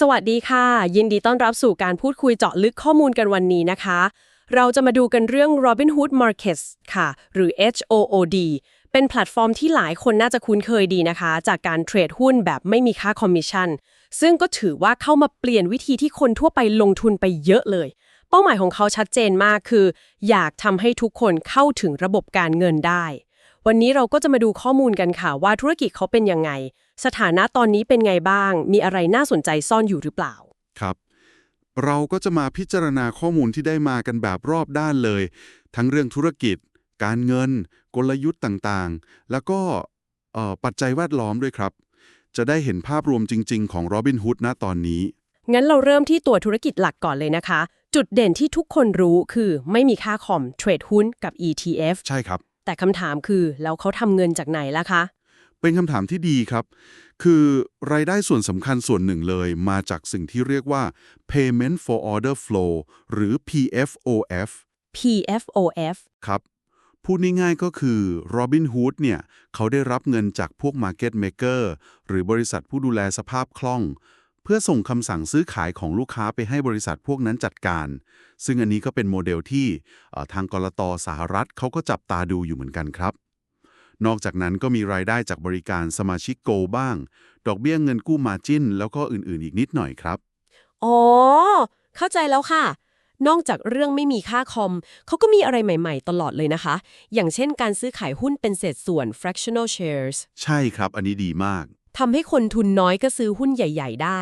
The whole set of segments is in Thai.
สวัสดีค่ะ ยินดีต้อนรับสู่การพูดคุยเจาะลึกข้อมูลกันวันนี้นะคะ เราจะมาดูกันเรื่อง Robinhood Markets ค่ะ หรือ HOOD เป็นแพลตฟอร์มที่หลายคนน่าจะคุ้นเคยดีนะคะ จากการเทรดหุ้นแบบไม่มีค่าคอมมิชชั่นซึ่งก็ถือว่าเข้ามาเปลี่ยนวิธีที่คนทั่วไปลงทุนไปเยอะเลย เป้าหมายของเขาชัดเจนมากคือ อยากทำให้ทุกคนเข้าถึงระบบการเงินได้ วันนี้เราก็จะมาดูข้อมูลกันค่ะว่าธุรกิจเขาเป็นยังไง สถานะตอนนี้เป็นไงบ้าง มีอะไรน่าสนใจซ่อนอยู่หรือเปล่า ครับ เราก็จะมาพิจารณาข้อมูลที่ได้มากันแบบรอบด้านเลย ทั้งเรื่องธุรกิจ การเงิน กลยุทธ์ต่างๆ แล้วก็เอ่อปัจจัยแวดล้อมด้วยครับ จะได้เห็นภาพรวมจริง ๆ ของ Robinhood ณตอนนี้ งั้นเราเริ่มที่ตัวธุรกิจหลักก่อนเลยนะคะ จุดเด่นที่ทุกคนรู้คือไม่มีค่าคอมเทรดหุ้นกับ ETF ใช่ครับ แต่คำถามคือ แล้วเขาทำเงินจากไหนล่ะคะ เป็นคำถามที่ดีครับ คือรายได้ส่วนสำคัญส่วนหนึ่งเลย มาจากสิ่งที่เรียกว่า payment for order flow หรือ PFOF PFOF ครับ พูดง่ายๆก็คือ Robinhood เนี่ย เขาได้รับเงินจากพวก Market Maker หรือบริษัทผู้ดูแลสภาพคล่อง เพื่อส่งคำสั่งซื้อขายของลูกค้าไปให้บริษัทพวกนั้นจัดการ ซึ่งอันนี้ก็เป็นโมเดลที่เอ่อทางกรตสหรัฐเขาก็จับตาดูอยู่เหมือนกันครับ นอกจากนั้นก็มีรายได้จากบริการสมาชิกโกบ้าง ดอกเบี้ยเงินกู้มาจิ้น แล้วก็อื่นๆ อีกนิดหน่อยครับ อ๋อ เข้าใจแล้วค่ะนอกจากเรื่องไม่มีค่าคอม เขาก็มีอะไรใหม่ๆ ตลอดเลยนะคะ อย่างเช่นการซื้อขายหุ้นเป็นเศษส่วน fractional shares ใช่ครับ อันนี้ดีมาก ทำให้คนทุนน้อยก็ซื้อหุ้นใหญ่ ๆ ได้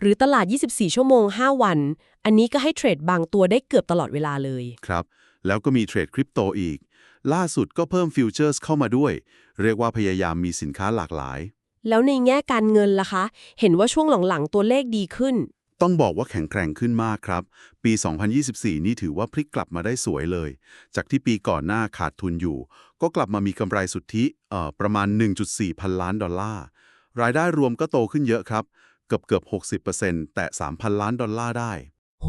หรือตลาด 24 ชั่วโมง 5 วัน อันนี้ก็ให้เทรดบางตัวได้เกือบตลอดเวลาเลย ครับ แล้วก็มีเทรดคริปโตอีก ล่าสุดก็เพิ่มฟิวเจอร์สเข้ามาด้วย เรียกว่าพยายามมีสินค้าหลากหลาย แล้วในแง่การเงินล่ะคะ เห็นว่าช่วงหลังๆ ตัวเลขดีขึ้น ต้องบอกว่าแข็งแกร่งขึ้นมากครับ ปี 2024 นี่ถือว่าพลิกกลับมาได้สวยเลย จากที่ปีก่อนหน้าขาดทุนอยู่ ก็กลับมามีกำไรสุทธิเอ่อประมาณ 1.4 พันล้านดอลลาร์ รายได้รวมก็โตขึ้นเยอะครับ เกือบเกือบ 60%แต่ 3,000 ล้านดอลลาร์ได้ โห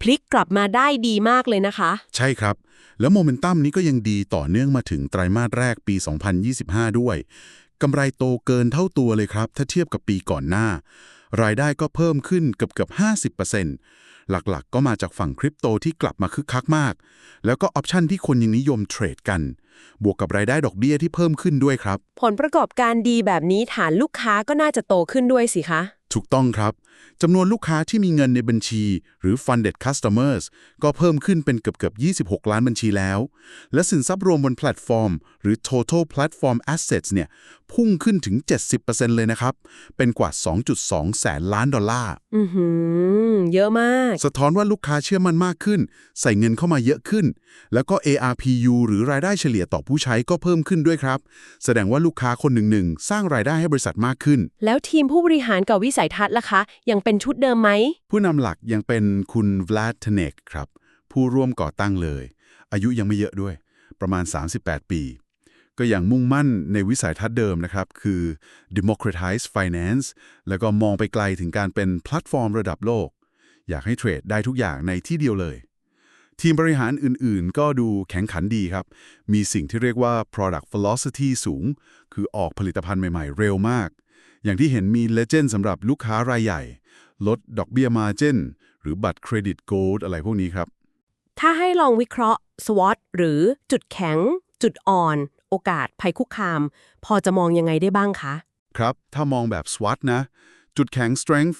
พลิกกลับมาได้ดีมากเลยนะคะ ใช่ครับ แล้วโมเมนตัมนี้ก็ยังดีต่อเนื่องมาถึงไตรมาสแรกปี 2025 ด้วยกำไรโตเกินเท่าตัวเลยครับ ถ้าเทียบกับปีก่อนหน้า รายได้ก็เพิ่มขึ้นเกือบเกือบ 50%หลักๆก็มาจากฝั่งคริปโตที่กลับมาคึกคักมาก แล้วก็ออปชันที่คนยังนิยมเทรดกัน บวกกับรายได้ดอกเบี้ยที่เพิ่มขึ้นด้วยครับ ผลประกอบการดีแบบนี้ฐานลูกค้าก็น่าจะโตขึ้นด้วยสิคะ ถูกต้องครับ จำนวนลูกค้าที่มีเงินในบัญชี หรือ funded customers ก็เพิ่มขึ้นเป็นเกือบเกือบ26 ล้านบัญชีแล้ว และสินทรัพย์รวมบนแพลตฟอร์ม หรือ total platform assets เนี่ยพุ่งขึ้นถึง 70%เลยนะครับ เป็นกว่า 2.2 แสนล้านดอลลาร์อือหือเยอะมาก สะท้อนว่าลูกค้าเชื่อมั่นมากขึ้น ใส่เงินเข้ามาเยอะขึ้น แล้วก็ ARPU หรือรายได้เฉลี่ยต่อผู้ใช้ก็เพิ่มขึ้นด้วยครับ แสดงว่าลูกค้าคนหนึ่งๆสร้างรายได้ให้บริษัทมากขึ้น แล้วทีมผู้บริหารกับวิสัยทัศน์ล่ะคะยังเป็นชุดเดิมไหม ผู้นำหลักยังเป็นคุณวลาดเทเนกครับ ผู้ร่วมก่อตั้งเลย อายุยังไม่เยอะด้วย ประมาณ 38 ปี ก็ยังมุ่งมั่นในวิสัยทัศน์เดิมนะครับ คือ democratize finance แล้วก็มองไปไกลถึงการเป็นแพลตฟอร์มระดับโลก อยากให้เทรดได้ทุกอย่างในที่เดียวเลย ทีมบริหารอื่นๆ ก็ดูแข็งขันดีครับ มีสิ่งที่เรียกว่า product velocity สูง คือออกผลิตภัณฑ์ใหม่ ๆ เร็วมาก อย่างที่เห็นมี Legend สำหรับลูกค้ารายใหญ่ ลดดอกเบี้ย Margin หรือบัตรเครดิต Gold อะไรพวกนี้ครับ ถ้าให้ลองวิเคราะห์ SWOT หรือจุดแข็ง จุดอ่อน โอกาส ภัยคุกคาม พอจะมองยังไงได้บ้างคะ ครับ ถ้ามองแบบ SWOT นะ จุดแข็ง strength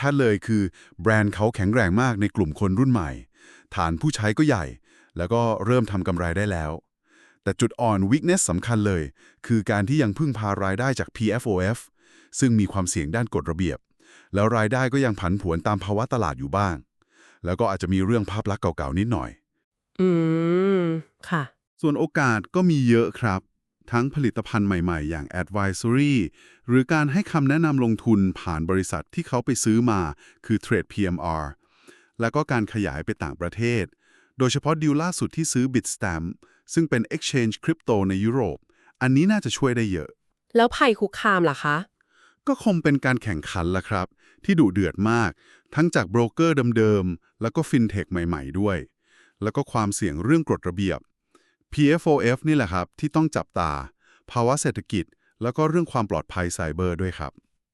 ชัดๆเลยคือ แบรนด์เขาแข็งแรงมากในกลุ่มคนรุ่นใหม่ ฐานผู้ใช้ก็ใหญ่ แล้วก็เริ่มทำกำไรได้แล้ว แต่จุดอ่อน weakness สำคัญเลย คือการที่ยังพึ่งพารายได้จาก PFOF ซึ่งมีความเสี่ยงด้านกฎระเบียบ แล้วรายได้ก็ยังผันผวนตามภาวะตลาดอยู่บ้าง แล้วก็อาจจะมีเรื่องภาพลักษณ์เก่าๆนิดหน่อย อืม ค่ะ ส่วนโอกาสก็มีเยอะครับ ทั้งผลิตภัณฑ์ใหม่ๆ อย่าง advisory หรือการให้คำแนะนำลงทุนผ่านบริษัทที่เขาไปซื้อมาคือ Trade PMR แล้วก็การขยายไปต่างประเทศ โดยเฉพาะดีลล่าสุดที่ซื้อ Bitstamp ซึ่งเป็น exchange crypto ในยุโรป อันนี้น่าจะช่วยได้เยอะ แล้วภัยคุกคามล่ะคะ ก็คงเป็นการแข่งขันละครับ ที่ดุเดือดมาก ทั้งจากโบรกเกอร์เดิมๆ แล้วก็ฟินเทคใหม่ๆด้วย แล้วก็ความเสี่ยงเรื่องกฎระเบียบ PFOF นี่แหละครับ ที่ต้องจับตา ภาวะเศรษฐกิจ แล้วก็เรื่องความปลอดภัยไซเบอร์ด้วยครับ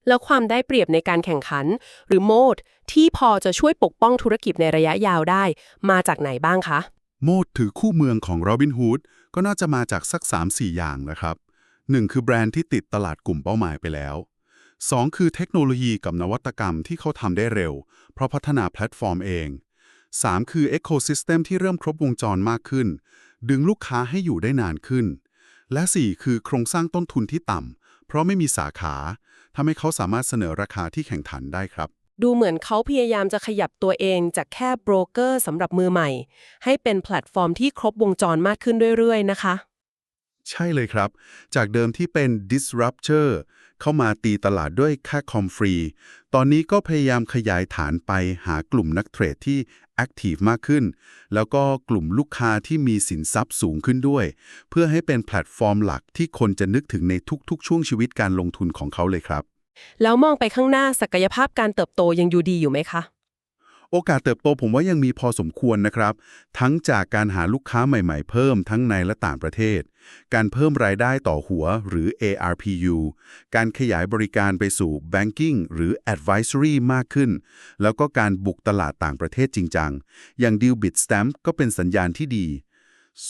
แล้วความได้เปรียบในการแข่งขัน หรือโมดที่พอจะช่วยปกป้องธุรกิจในระยะยาวได้ มาจากไหนบ้างคะ โมดถือคู่เมืองของ Robinhood ก็น่าจะมาจากสัก 3-4 อย่างนะครับ 1. คือแบรนด์ที่ติดตลาดกลุ่มเป้าหมายไปแล้ว 2. คือเทคโนโลยีกับนวัตกรรมที่เขาทำได้เร็ว เพราะพัฒนาแพลตฟอร์มเอง 3. คือ Ecosystem ที่เริ่มครบวงจรมากขึ้น ดึงลูกค้าให้อยู่ได้นานขึ้น และ 4. คือโครงสร้างต้นทุนที่ต่ำ เพราะไม่มีสาขาทำให้เขาสามารถเสนอราคาที่แข่งขันได้ครับ ดูเหมือนเขาพยายามจะขยับตัวเองจากแค่โบรกเกอร์สำหรับมือใหม่ ให้เป็นแพลตฟอร์มที่ครบวงจรมากขึ้นเรื่อยๆ นะคะ ใช่เลยครับ จากเดิมที่เป็น disruptor เข้ามาตีตลาดด้วยค่าคอมฟรี ตอนนี้ก็พยายามขยายฐานไปหากลุ่มนักเทรดที่ active มากขึ้น แล้วก็กลุ่มลูกค้าที่มีสินทรัพย์สูงขึ้นด้วย เพื่อให้เป็นแพลตฟอร์มหลักที่คนจะนึกถึงในทุกๆ ช่วงชีวิตการลงทุนของเขาเลยครับ แล้วมองไปข้างหน้าศักยภาพการเติบโตยังอยู่ดีอยู่ไหมคะโอกาสเติบโตผมว่ายังมีพอสมควรนะครับ ทั้งจากการหาลูกค้าใหม่ๆเพิ่มทั้งในและต่างประเทศ การเพิ่มรายได้ต่อหัวหรือ ARPU การขยายบริการไปสู่ Banking หรือ Advisory มากขึ้น แล้วก็การบุกตลาดต่างประเทศจริงจัง อย่าง Deal Bitstamp ก็เป็นสัญญาณที่ดี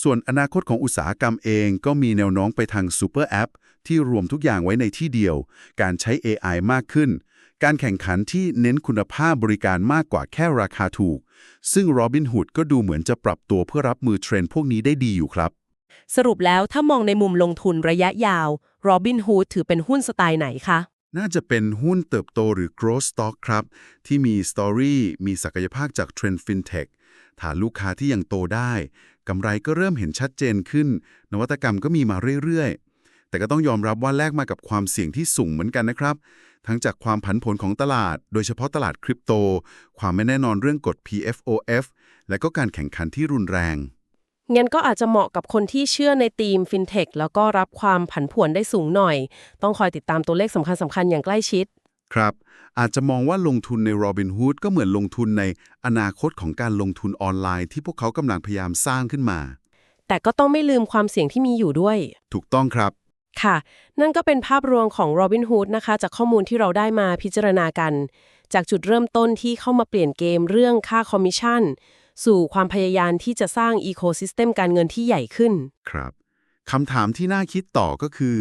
ส่วนอนาคตของอุตสาหกรรมเองก็มีแนวโน้มไปทาง Super App ที่รวมทุกอย่างไว้ในที่เดียว การใช้ AI มากขึ้นการแข่งขันที่เน้นคุณภาพบริการมากกว่าแค่ราคาถูก ซึ่ง Robinhood ก็ดูเหมือนจะปรับตัวเพื่อรับมือเทรนด์พวกนี้ได้ดีอยู่ครับ สรุปแล้วถ้ามองในมุมลงทุนระยะยาว Robinhood ถือเป็นหุ้นสไตล์ไหนคะ น่าจะเป็นหุ้นเติบโตหรือ growth stock ครับ ที่มีสตอรี่มีศักยภาพจากเทรนด์ fintech ฐานลูกค้าที่ยังโตได้กำไรก็เริ่มเห็นชัดเจนขึ้น นวัตกรรมก็มีมาเรื่อยๆ แต่ก็ต้องยอมรับว่าแลกมากับความเสี่ยงที่สูงเหมือนกันนะครับ ทั้งจากความผันผวนของตลาด โดยเฉพาะตลาดคริปโต ความไม่แน่นอนเรื่องกฎ PFOF และก็การแข่งขันที่รุนแรง งั้นก็อาจจะเหมาะกับคนที่เชื่อในธีม FinTech แล้วก็รับความผันผวนได้สูงหน่อย ต้องคอยติดตามตัวเลขสำคัญสคัญๆ อย่างใกล้ชิด ครับ อาจจะมองว่าลงทุนใน Robinhood ก็เหมือนลงทุนในอนาคตของการลงทุนออนไลน์ที่พวกเขากำลังพยายามสร้างขึ้นมา แต่ก็ต้องไม่ลืมความเสี่ยงที่มีอยู่ด้วย ถูกต้องครับ ค่ะ นั่นก็เป็นภาพรวมของ Robinhood นะคะ จากข้อมูลที่เราได้มาพิจารณากัน จากจุดเริ่มต้นที่เข้ามาเปลี่ยนเกมเรื่องค่าคอมมิชชั่น สู่ความพยายามที่จะสร้างอีโคซิสเต็มการเงินที่ใหญ่ขึ้น ครับคำถามที่น่าคิดต่อก็คือ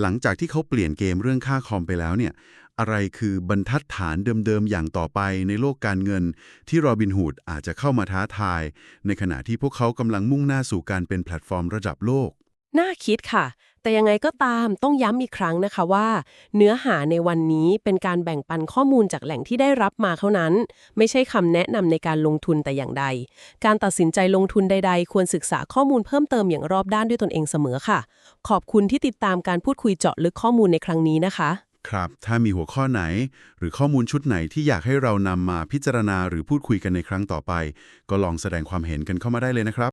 หลังจากที่เขาเปลี่ยนเกมเรื่องค่าคอมไปแล้วเนี่ยอะไรคือบรรทัดฐานเดิมๆ อย่างต่อไปในโลกการเงิน ที่ Robinhood อาจจะเข้ามาท้าทาย ในขณะที่พวกเขากำลังมุ่งหน้าสู่การเป็นแพลตฟอร์มระดับโลก น่าคิดค่ะ แต่ยังไงก็ตามต้องย้ำอีกครั้งนะคะว่า เนื้อหาในวันนี้เป็นการแบ่งปันข้อมูลจากแหล่งที่ได้รับมาเท่านั้น ไม่ใช่คำแนะนำในการลงทุนแต่อย่างใด การตัดสินใจลงทุนใด ๆ ควรศึกษาข้อมูลเพิ่มเติมอย่างรอบด้านด้วยตนเองเสมอค่ะ ขอบคุณที่ติดตามการพูดคุยเจาะลึกข้อมูลในครั้งนี้นะคะ ครับ ถ้ามีหัวข้อไหน หรือข้อมูลชุดไหนที่อยากให้เรานำมาพิจารณาหรือพูดคุยกันในครั้งต่อไป ก็ลองแสดงความเห็นกันเข้ามาได้เลยนะครับ